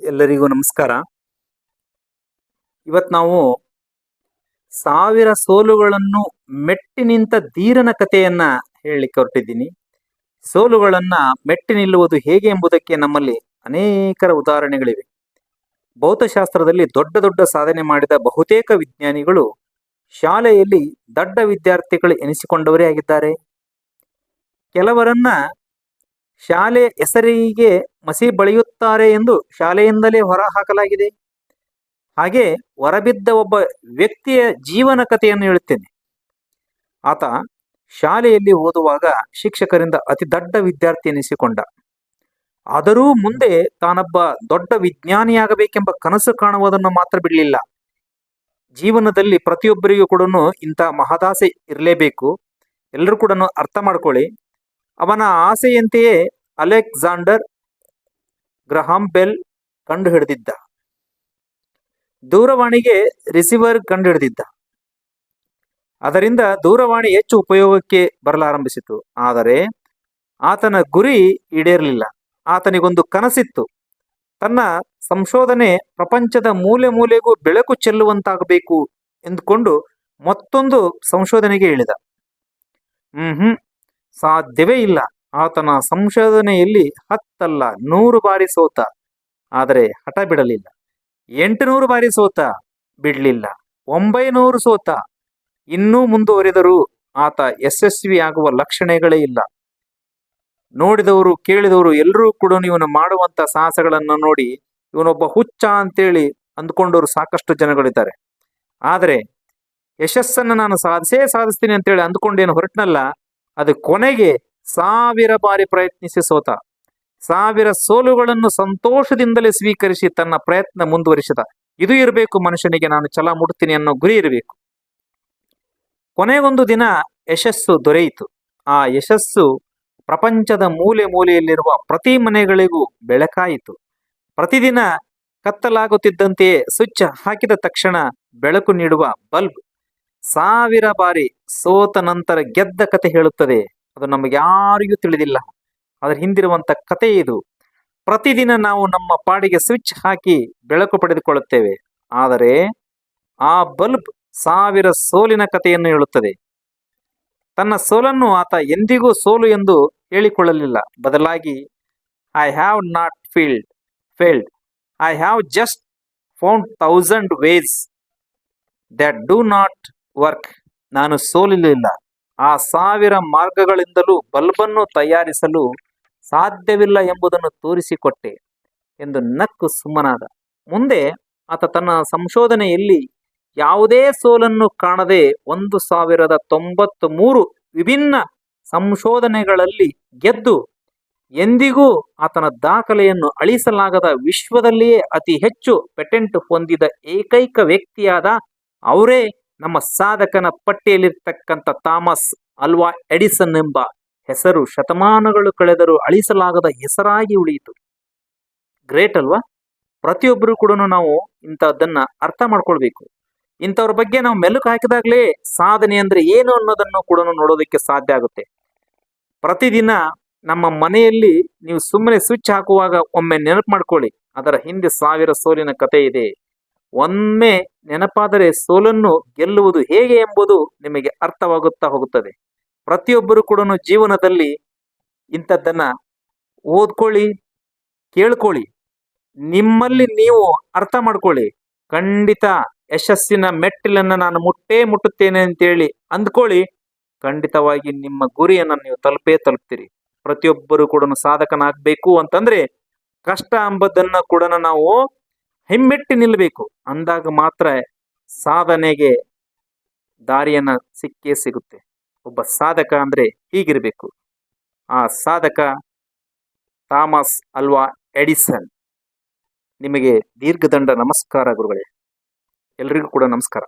ಎಲ್ಲರಿಗೂ ನಮಸ್ಕಾರ. ಇವತ್ತು ನಾವು ಸಾವಿರ ಸೋಲುಗಳನ್ನು ಮೆಟ್ಟಿ ನಿಂತ ಧೀರನ ಕಥೆಯನ್ನ ಹೇಳಲಿಕ್ಕೆ ಹೊರಟಿದ್ದೀನಿ. ಸೋಲುಗಳನ್ನ ಮೆಟ್ಟಿ ನಿಲ್ಲುವುದು ಹೇಗೆ ಎಂಬುದಕ್ಕೆ ನಮ್ಮಲ್ಲಿ ಅನೇಕರ ಉದಾಹರಣೆಗಳಿವೆ. ಭೌತಶಾಸ್ತ್ರದಲ್ಲಿ ದೊಡ್ಡ ದೊಡ್ಡ ಸಾಧನೆ ಮಾಡಿದ ಬಹುತೇಕ ವಿಜ್ಞಾನಿಗಳು ಶಾಲೆಯಲ್ಲಿ ದಡ್ಡ ವಿದ್ಯಾರ್ಥಿಗಳು ಎನಿಸಿಕೊಂಡವರೇ ಆಗಿದ್ದಾರೆ. ಕೆಲವರನ್ನ ಶಾಲೆ ಹೆಸರಿಗೆ ಮಸಿ ಬಳಿಯುತ್ತಾರೆ ಎಂದು ಶಾಲೆಯಿಂದಲೇ ಹೊರ ಹಾಕಲಾಗಿದೆ. ಹಾಗೆ ಹೊರಬಿದ್ದ ಒಬ್ಬ ವ್ಯಕ್ತಿಯ ಜೀವನ ಕಥೆಯನ್ನು ಹೇಳುತ್ತೇನೆ. ಆತ ಶಾಲೆಯಲ್ಲಿ ಓದುವಾಗ ಶಿಕ್ಷಕರಿಂದ ಅತಿ ದೊಡ್ಡ ವಿದ್ಯಾರ್ಥಿ ಎನಿಸಿಕೊಂಡ. ಆದರೂ ಮುಂದೆ ತಾನೊಬ್ಬ ದೊಡ್ಡ ವಿಜ್ಞಾನಿಯಾಗಬೇಕೆಂಬ ಕನಸು ಕಾಣುವುದನ್ನು ಮಾತ್ರ ಬಿಡಲಿಲ್ಲ. ಜೀವನದಲ್ಲಿ ಪ್ರತಿಯೊಬ್ಬರಿಗೂ ಕೂಡ ಇಂಥ ಮಹದಾಸೆ ಇರಲೇಬೇಕು. ಎಲ್ಲರೂ ಕೂಡ ಅರ್ಥ ಮಾಡ್ಕೊಳ್ಳಿ. ಅವನ ಆಸೆಯಂತೆಯೇ ಅಲೆಕ್ಸಾಂಡರ್ ಗ್ರಹಾಂ ಬೆಲ್ ಕಂಡು ಹಿಡಿದಿದ್ದ ದೂರವಾಣಿಗೆ ರಿಸೀವರ್ ಕಂಡು ಹಿಡಿದಿದ್ದ ಅದರಿಂದ ದೂರವಾಣಿ ಹೆಚ್ಚು ಉಪಯೋಗಕ್ಕೆ ಬರಲಾರಂಭಿಸಿತು. ಆದರೆ ಆತನ ಗುರಿ ಈಡೇರಲಿಲ್ಲ. ಆತನಿಗೊಂದು ಕನಸಿತ್ತು. ತನ್ನ ಸಂಶೋಧನೆ ಪ್ರಪಂಚದ ಮೂಲೆ ಮೂಲೆಗೂ ಬೆಳಕು ಚೆಲ್ಲುವಂತಾಗಬೇಕು ಎಂದುಕೊಂಡು ಮತ್ತೊಂದು ಸಂಶೋಧನೆಗೆ ಇಳಿದ. ಹ್ಮ್ ಹ್ಮ್. ಸಾಧ್ಯವೇ ಇಲ್ಲ. ಆತನ ಸಂಶೋಧನೆಯಲ್ಲಿ ಹತ್ತಲ್ಲ, ನೂರು ಬಾರಿ ಸೋತ. ಆದರೆ ಹಠ ಬಿಡಲಿಲ್ಲ. ಎಂಟುನೂರು ಬಾರಿ ಸೋತ, ಬಿಡಲಿಲ್ಲ. ಒಂಬೈನೂರು ಸೋತ. ಇನ್ನೂ ಮುಂದುವರಿದರೂ ಆತ ಯಶಸ್ವಿಯಾಗುವ ಲಕ್ಷಣಗಳೇ ಇಲ್ಲ. ನೋಡಿದವರು, ಕೇಳಿದವರು ಎಲ್ಲರೂ ಕೂಡ ಇವನು ಮಾಡುವಂತ ಸಾಹಸಗಳನ್ನು ನೋಡಿ ಇವನೊಬ್ಬ ಹುಚ್ಚ ಅಂತೇಳಿ ಅಂದ್ಕೊಂಡವರು ಸಾಕಷ್ಟು ಜನಗಳಿದ್ದಾರೆ. ಆದರೆ ಯಶಸ್ಸನ್ನು ನಾನು ಸಾಧಿಸೇ ಸಾಧಿಸ್ತೀನಿ ಅಂತೇಳಿ ಅಂದ್ಕೊಂಡೇನು ಹೊರಟ್ನಲ್ಲ ಅದು ಕೊನೆಗೆ ಸಾವಿರ ಬಾರಿ ಪ್ರಯತ್ನಿಸಿ ಸೋತ. ಸಾವಿರ ಸೋಲುಗಳನ್ನು ಸಂತೋಷದಿಂದಲೇ ಸ್ವೀಕರಿಸಿ ತನ್ನ ಪ್ರಯತ್ನ ಮುಂದುವರಿಸಿದ. ಇದು ಇರಬೇಕು ಮನುಷ್ಯನಿಗೆ, ನಾನು ಛಲ ಮುಡ್ತೀನಿ ಅನ್ನೋ ಗುರಿ ಇರಬೇಕು. ಕೊನೆಗೊಂದು ದಿನ ಯಶಸ್ಸು ದೊರೆಯಿತು. ಆ ಯಶಸ್ಸು ಪ್ರಪಂಚದ ಮೂಲೆ ಮೂಲೆಯಲ್ಲಿರುವ ಪ್ರತಿ ಮನೆಗಳಿಗೂ ಬೆಳಕಾಯಿತು. ಪ್ರತಿದಿನ ಕತ್ತಲಾಗುತ್ತಿದ್ದಂತೆಯೇ ಸ್ವಿಚ್ ಹಾಕಿದ ತಕ್ಷಣ ಬೆಳಕು ನೀಡುವ ಬಲ್ಬ್ ಸಾವಿರ ಬಾರಿ ಸೋತ ನಂತರ ಗೆದ್ದ ಕತೆ ಹೇಳುತ್ತದೆ. ಅದು ನಮಗೆ ಯಾರಿಗೂ ತಿಳಿದಿಲ್ಲ. ಅದರ ಹಿಂದಿರುವಂತ ಕತೆ ಇದು. ಪ್ರತಿದಿನ ನಾವು ನಮ್ಮ ಪಾಡಿಗೆ ಸ್ವಿಚ್ ಹಾಕಿ ಬೆಳಕು ಪಡೆದುಕೊಳ್ಳುತ್ತೇವೆ. ಆದರೆ ಆ ಬಲ್ಬ್ ಸಾವಿರ ಸೋಲಿನ ಕಥೆಯನ್ನು ಹೇಳುತ್ತದೆ. ತನ್ನ ಸೋಲನ್ನು ಆತ ಎಂದಿಗೂ ಸೋಲು ಎಂದು ಹೇಳಿಕೊಳ್ಳಲಿಲ್ಲ. ಬದಲಾಗಿ I have not failed failed I have just found thousand ways that do not work. ನಾನು ಸೋಲಿಲ್ಲ ಆ ಸಾವಿರ ಮಾರ್ಗಗಳಿಂದಲೂ ಬಲ್ಬನ್ನು ತಯಾರಿಸಲು ಸಾಧ್ಯವಿಲ್ಲ ಎಂಬುದನ್ನು ತೋರಿಸಿಕೊಟ್ಟೆ ಎಂದು ನಕ್ಕು ಸುಮ್ಮನಾದ. ಮುಂದೆ ಆತ ತನ್ನ ಸಂಶೋಧನೆಯಲ್ಲಿ ಯಾವುದೇ ಸೋಲನ್ನು ಕಾಣದೆ ಒಂದು ಸಾವಿರದ ತೊಂಬತ್ತು ಮೂರು ವಿಭಿನ್ನ ಸಂಶೋಧನೆಗಳಲ್ಲಿ ಗೆದ್ದು ಎಂದಿಗೂ ಆತನ ದಾಖಲೆಯನ್ನು ಅಳಿಸಲಾಗದ ವಿಶ್ವದಲ್ಲಿಯೇ ಅತಿ ಹೆಚ್ಚು ಪೆಟೆಂಟ್ ಹೊಂದಿದ ಏಕೈಕ ವ್ಯಕ್ತಿಯಾದ ಅವರೇ ನಮ್ಮ ಸಾಧಕನ ಪಟ್ಟಿಯಲ್ಲಿರ್ತಕ್ಕಂಥ ಥಾಮಸ್ ಅಲ್ವಾ ಎಡಿಸನ್ ಎಂಬ ಹೆಸರು ಶತಮಾನಗಳು ಕಳೆದರೂ ಅಳಿಸಲಾಗದ ಹೆಸರಾಗಿ ಉಳಿಯಿತು. ಗ್ರೇಟ್ ಅಲ್ವಾ? ಪ್ರತಿಯೊಬ್ಬರು ಕೂಡ ನಾವು ಇಂಥದ್ದನ್ನ ಅರ್ಥ ಮಾಡ್ಕೊಳ್ಬೇಕು. ಇಂಥವ್ರ ಬಗ್ಗೆ ನಾವು ಮೆಲುಕು ಹಾಕಿದಾಗಲೇ ಸಾಧನೆ ಅಂದ್ರೆ ಏನು ಅನ್ನೋದನ್ನು ಕೂಡ ನೋಡೋದಕ್ಕೆ ಸಾಧ್ಯ ಆಗುತ್ತೆ. ಪ್ರತಿದಿನ ನಮ್ಮ ಮನೆಯಲ್ಲಿ ನೀವು ಸುಮ್ಮನೆ ಸ್ವಿಚ್ ಹಾಕುವಾಗ ಒಮ್ಮೆ ನೆನಪು ಮಾಡ್ಕೊಳ್ಳಿ. ಅದರ ಹಿಂದೆ ಸಾವಿರ ಸೋಲಿನ ಕತೆ ಇದೆ. ಒಮ್ಮೆ ನೆನಪಾದರೆ ಸೋಲನ್ನು ಗೆಲ್ಲುವುದು ಹೇಗೆ ಎಂಬುದು ನಿಮಗೆ ಅರ್ಥವಾಗುತ್ತಾ ಹೋಗುತ್ತದೆ. ಪ್ರತಿಯೊಬ್ಬರು ಕೂಡ ಜೀವನದಲ್ಲಿ ಇಂಥದ್ದನ್ನ ಓದ್ಕೊಳ್ಳಿ, ಕೇಳ್ಕೊಳ್ಳಿ. ನಿಮ್ಮಲ್ಲಿ ನೀವು ಅರ್ಥ ಮಾಡ್ಕೊಳ್ಳಿ. ಖಂಡಿತ ಯಶಸ್ಸಿನ ಮೆಟ್ಟಿಲನ್ನ ನಾನು ಮುಟ್ಟೇ ಮುಟ್ಟುತ್ತೇನೆ ಅಂತೇಳಿ ಅಂದ್ಕೊಳ್ಳಿ. ಖಂಡಿತವಾಗಿ ನಿಮ್ಮ ಗುರಿಯನ್ನು ನೀವು ತಲುಪೇ ತಲುಪ್ತೀರಿ. ಪ್ರತಿಯೊಬ್ಬರು ಕೂಡ ಸಾಧಕನಾಗಬೇಕು ಅಂತಂದ್ರೆ ಕಷ್ಟ ಎಂಬುದನ್ನು ಕೂಡ ನಾವು ಹಿಮ್ಮೆಟ್ಟಿ ನಿಲ್ಲಬೇಕು. ಅಂದಾಗ ಮಾತ್ರ ಸಾಧನೆಗೆ ದಾರಿಯನ್ನ ಸಿಕ್ಕೇ ಸಿಗುತ್ತೆ. ಒಬ್ಬ ಸಾಧಕ ಅಂದ್ರೆ ಹೀಗಿರಬೇಕು. ಆ ಸಾಧಕ ಥಾಮಸ್ ಅಲ್ವಾ ಎಡಿಸನ್. ನಿಮಗೆ ದೀರ್ಘದಂಡ ನಮಸ್ಕಾರ ಗುರುಗಳೇ. ಎಲ್ರಿಗೂ ಕೂಡ ನಮಸ್ಕಾರ.